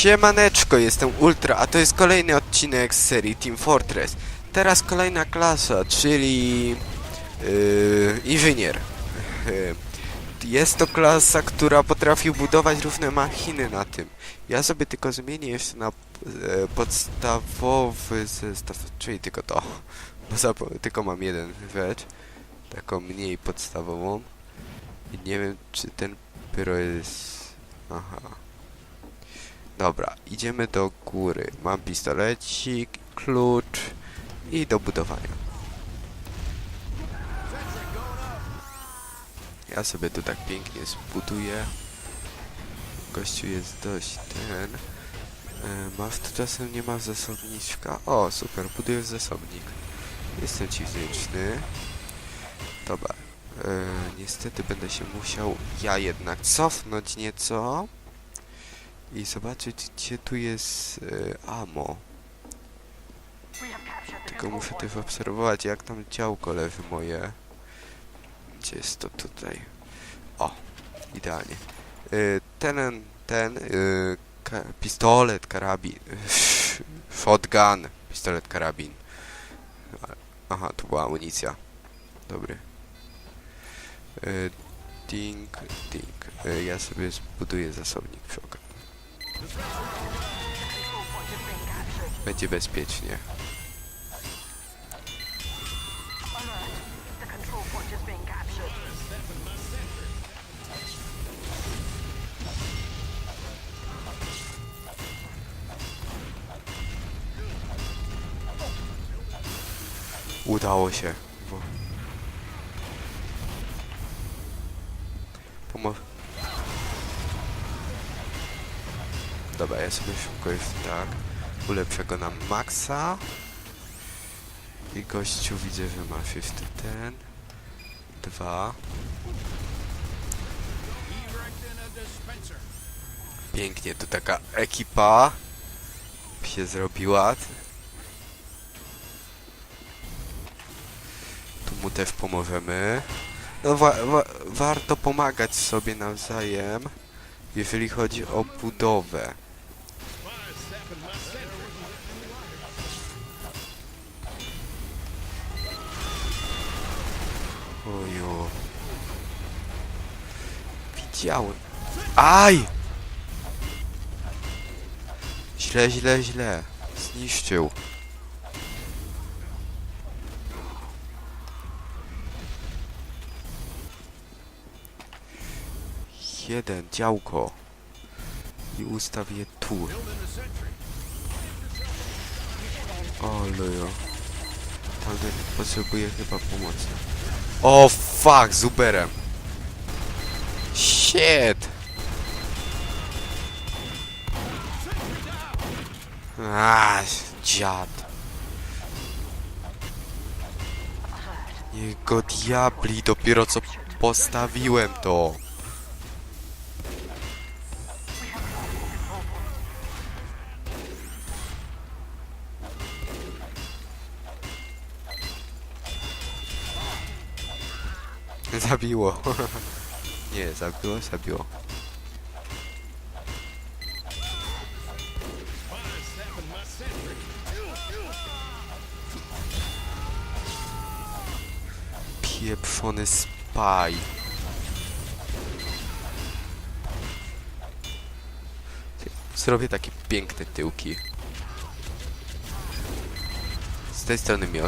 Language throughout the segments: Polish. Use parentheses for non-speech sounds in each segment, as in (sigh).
Siemaneczko, jestem Ultra, a to jest kolejny odcinek z serii Team Fortress. Teraz kolejna klasa, czyli yy, inżynier. Yy, jest to klasa, która potrafi budować różne machiny na tym. Ja sobie tylko zmienię jeszcze na e, podstawowy zestaw, czyli tylko to. (laughs) Bo tylko mam jeden rzecz, taką mniej podstawową. I nie wiem, czy ten pyro jest... Aha. Dobra, idziemy do góry. Mam pistolecik, klucz i do budowania. Ja sobie tu tak pięknie zbuduję. Gościu jest dość ten. E, masz tu czasem nie masz zasobniczka? O, super, budujesz zasobnik. Jestem ci wdzięczny. Dobra. E, niestety będę się musiał ja jednak cofnąć nieco i zobaczyć gdzie tu jest e, ammo. Tylko muszę też obserwować jak tam działko leży moje. Gdzie jest to tutaj? O, idealnie. Y, ten, ten, y, ka pistolet, karabin, (laughs) shotgun, pistolet, karabin. Aha, tu była amunicja. Dobry. Y, ding, ding. Ja sobie zbuduję zasobnik przy okazji. Będzie bezpiecznie. Udało się. Dobra, ja sobie szybko już tak ulepszę go na maksa. I gościu widzę, że masz jeszcze ten. Dwa. Pięknie, tu taka ekipa się zrobiła. Tu mu też pomożemy. No wa wa warto pomagać sobie nawzajem, jeżeli chodzi o budowę. Widziałem. Aj! Źle, źle, źle. Zniszczył. Jeden, działko. I ustaw je tu. O, lojo. Tamten potrzebuje chyba pomocy. O, fuck, z Uberem. Shit. Ach, dziad. Jego diabli, dopiero co postawiłem to. (laughs) Zabiło. (laughs) Nie, zabiło, zabiło. Pieprzony spaj. Zrobię takie piękne tyłki. Z tej strony mnie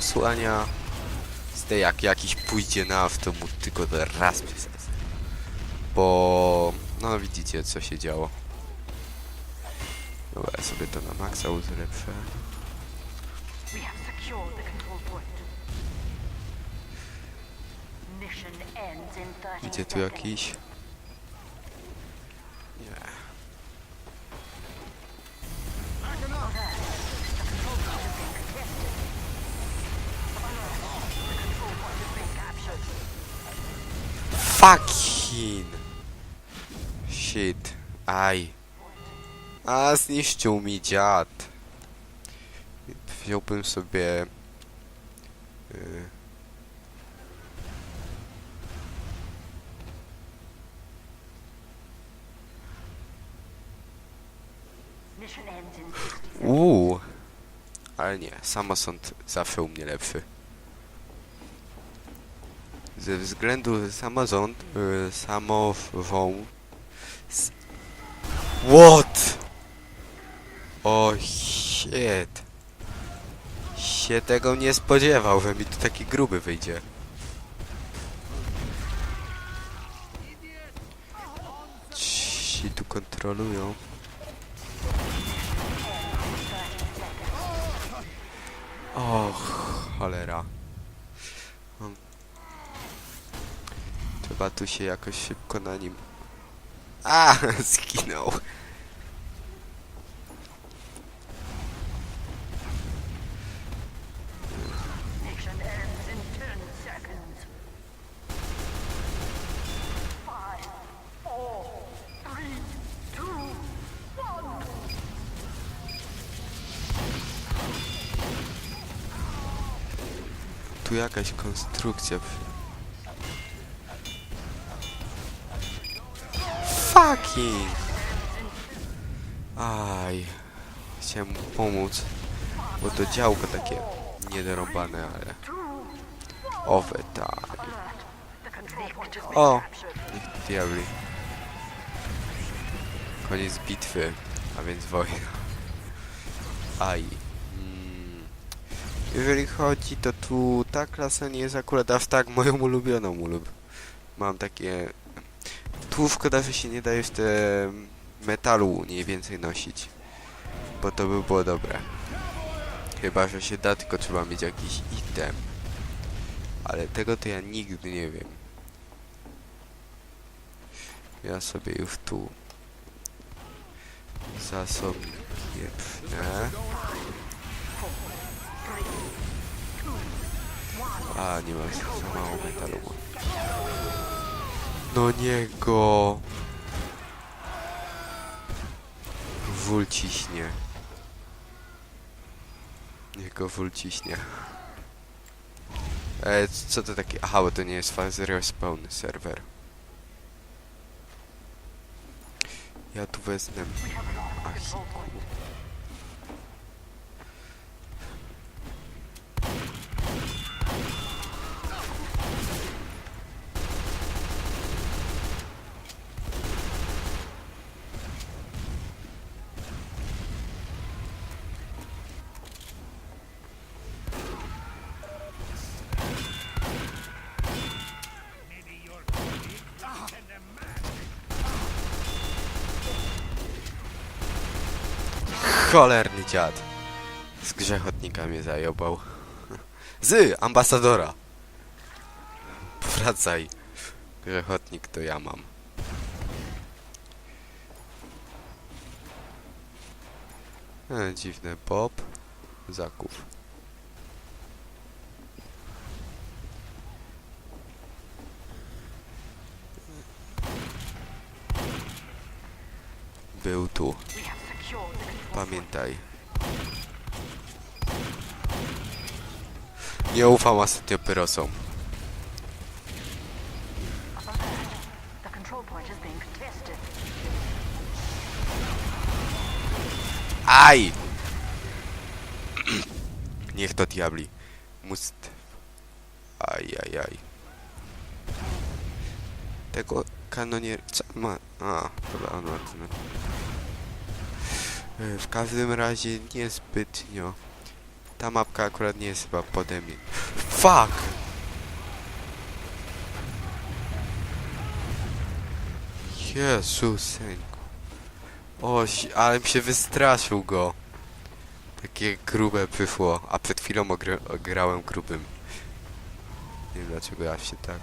tej jak jakiś pójdzie na mu tylko raz przez Bo... No widzicie co się działo. Dobra, ja sobie to na maksa ulepszę. We have secured the control point. Mission ends in 30 Widzicie tu jakiś? Fucking Shit. Aj. A zniszczył mi dziad. Wziąłbym sobie... y, Mission ends in 60 seconds. Uuu. Ale nie, samosąd zawsze u mnie lepszy. Ze względu samorząd, y, samową... S What? O shit. Się tego nie spodziewał, że mi tu taki gruby wyjdzie. Ci tu kontrolują. Och, cholera. Trzeba tu się jakoś szybko na nim... A, (laughs) zginął. Mission ends in 10 seconds. Five, four, three, two, one. Tu jakaś konstrukcja. Fucking! Aj. Chciałem mu pomóc. Bo to działko takie niedorąbane, ale... Has been O! Niech diabli. Koniec bitwy, a więc wojna. Aj. Mm. Jeżeli chodzi, to tu ta klasa nie jest akurat aż tak moją ulubioną ulub. Mam takie... Tu szkoda, że się nie da jeszcze metalu mniej więcej nosić. Bo to by było dobre. Chyba, że się da, tylko trzeba mieć jakiś item. Ale tego to ja nigdy nie wiem. Ja sobie już tu zasobnik pieprznę. A, nie mam za mało metalu. No niego! Wól ciśnie. Niech wól ciśnie. E, co to takie? Aha, bo to nie jest fazy respawn serwer. Ja tu wezmę Achiku. Cholerny dziad. Z grzechotnika mnie zajobał. (laughs) Z ambasadora. Wracaj. Grzechotnik to ja mam. E, dziwny Bob. Zakup. Był tu. Pamiętaj. Nie ufam ostatnio pyrosom. Aj! (clears throat) Niech to diabli. Must... Aj, aj, aj. Tego kanonier... Co ma... A, dobra, on ma W każdym razie niezbytnio. Ta mapka akurat nie jest chyba pode mnie. Fuck! Jezuseńku. O, ale mi się wystraszył go. Takie grube przyszło, a przed chwilą grałem grubym. Nie wiem dlaczego ja się tak.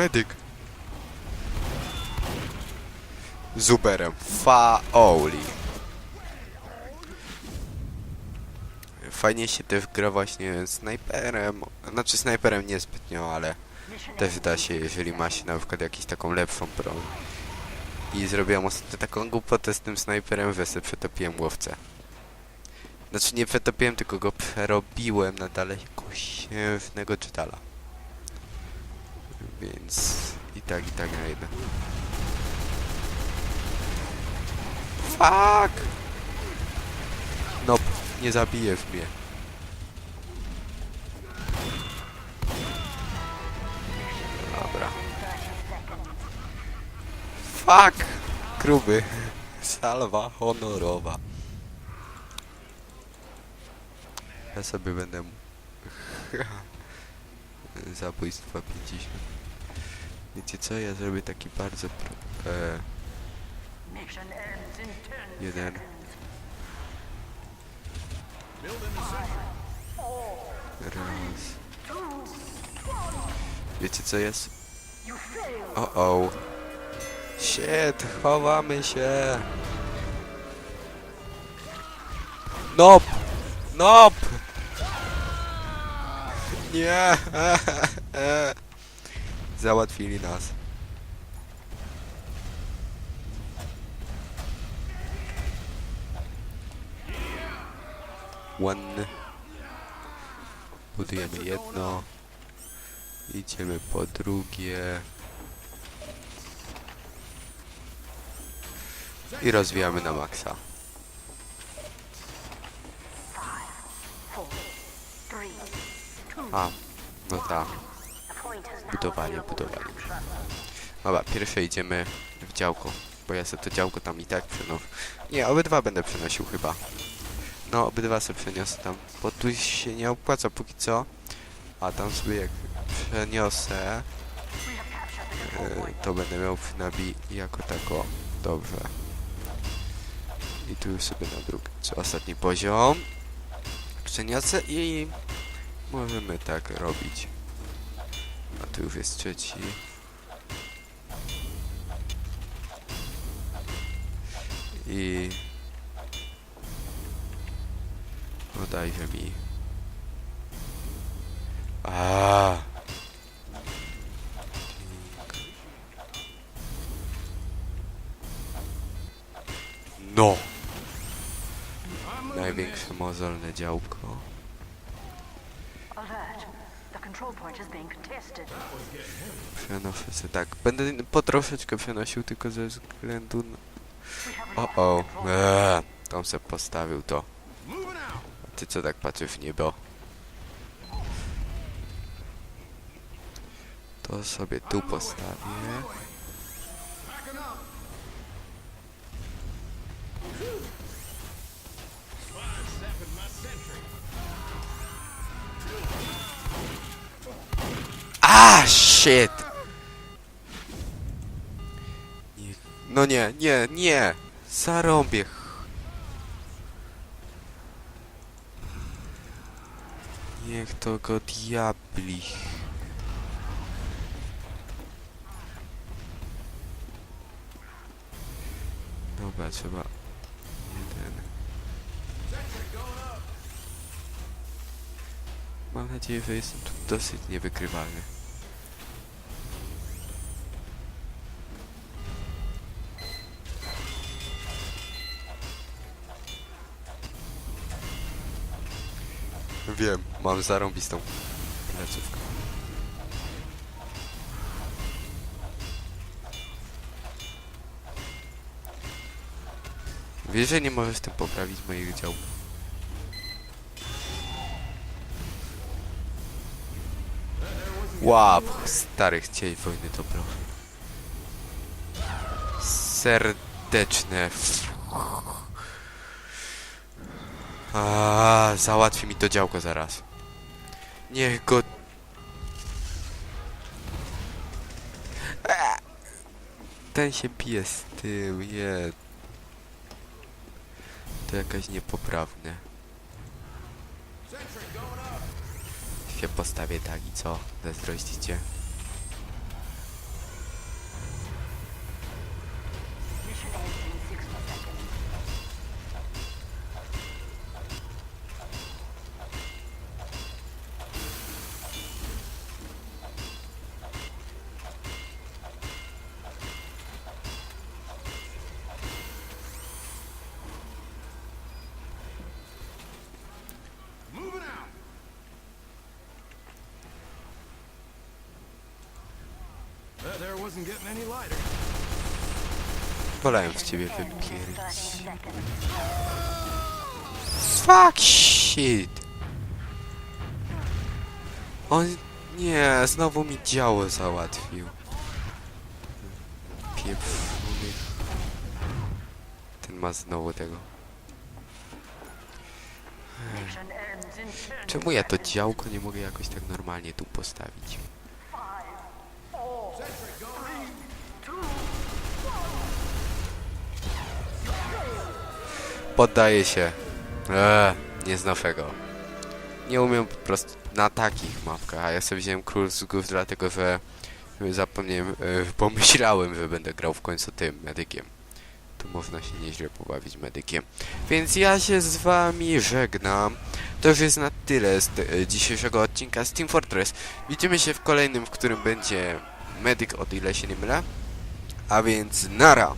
Medyk. Z. Faoli. Fajnie się też gra właśnie snajperem. Znaczy snajperem niezbytnio, ale też da się, jeżeli ma się na przykład jakąś taką lepszą broń. I zrobiłem ostatnio taką głupotę z tym snajperem, sobie przetopiłem łowcę. Znaczy nie przetopiłem, tylko go przerobiłem na daleko księżnego czytala. Więc i tak, i tak najdę. Fuck! No, nie zabijesz mnie. Dobra. Fuck! Gruby. Salwa honorowa. Ja sobie będę... Zabójstwa 50. Wiecie co? Ja zrobię taki bardzo... Pro... E, jeden. Raz. Wiecie co jest? O o. Shit, chowamy się. Nop! Nop! Nie! (laughs) Załatwili nas. One. Budujemy jedno. Idziemy po drugie. I rozwijamy na maksa. A, no tak. Budowanie, budowanie. Dobra, pierwsze idziemy w działko. Bo ja sobie to działko tam i tak przenoszę. Nie, obydwa będę przenosił chyba. No, obydwa sobie przeniosę tam. Bo tu się nie opłaca póki co. A tam sobie jak przeniosę, e, to będę miał nabi jako tako. Dobrze. I tu już sobie na drugi, co ostatni poziom. Przeniosę i możemy tak robić. A tu już jest trzeci. I... No dajże mi. A. No! Największe mozolne działko. Się tak. Będę po troszeczkę przenosił tylko ze względu na... O, o. Eee, tam se postawił to. A ty co tak patrzysz w niebo? To sobie tu postawię. Shit! No nie, nie, nie! Zarąbię. Niech to go diabli. Dobra, trzeba... Jeden. Mam nadzieję, że jestem tu dosyć niewykrywalny. Wiem, mam zarąbistą plecówkę. Wiesz, że nie możesz tym poprawić moich działów. Łap, starych ciej wojny proszę. Serdeczne. A, załatwi mi to działko zaraz. Niech go... Eee. Ten się bije z tym, je... To jakaś niepoprawne. Się postawię tak i co? Zazdrościcie? Wolałem w ciebie second. Fuck shit! On... Nie, znowu mi działo załatwił. Pieprzony. Ten ma znowu tego. Czemu ja to działko nie mogę jakoś tak normalnie tu postawić? Poddaję się. Eee, nie znoszę go. Nie umiem po prostu na takich mapkach, a ja sobie wziąłem król z głów dlatego, że zapomniałem, e, pomyślałem, że będę grał w końcu tym medykiem. Tu można się nieźle pobawić medykiem. Więc ja się z wami żegnam. To już jest na tyle z dzisiejszego odcinka z Team Fortress. Widzimy się w kolejnym, w którym będzie medyk, o ile się nie mylę. A więc nara!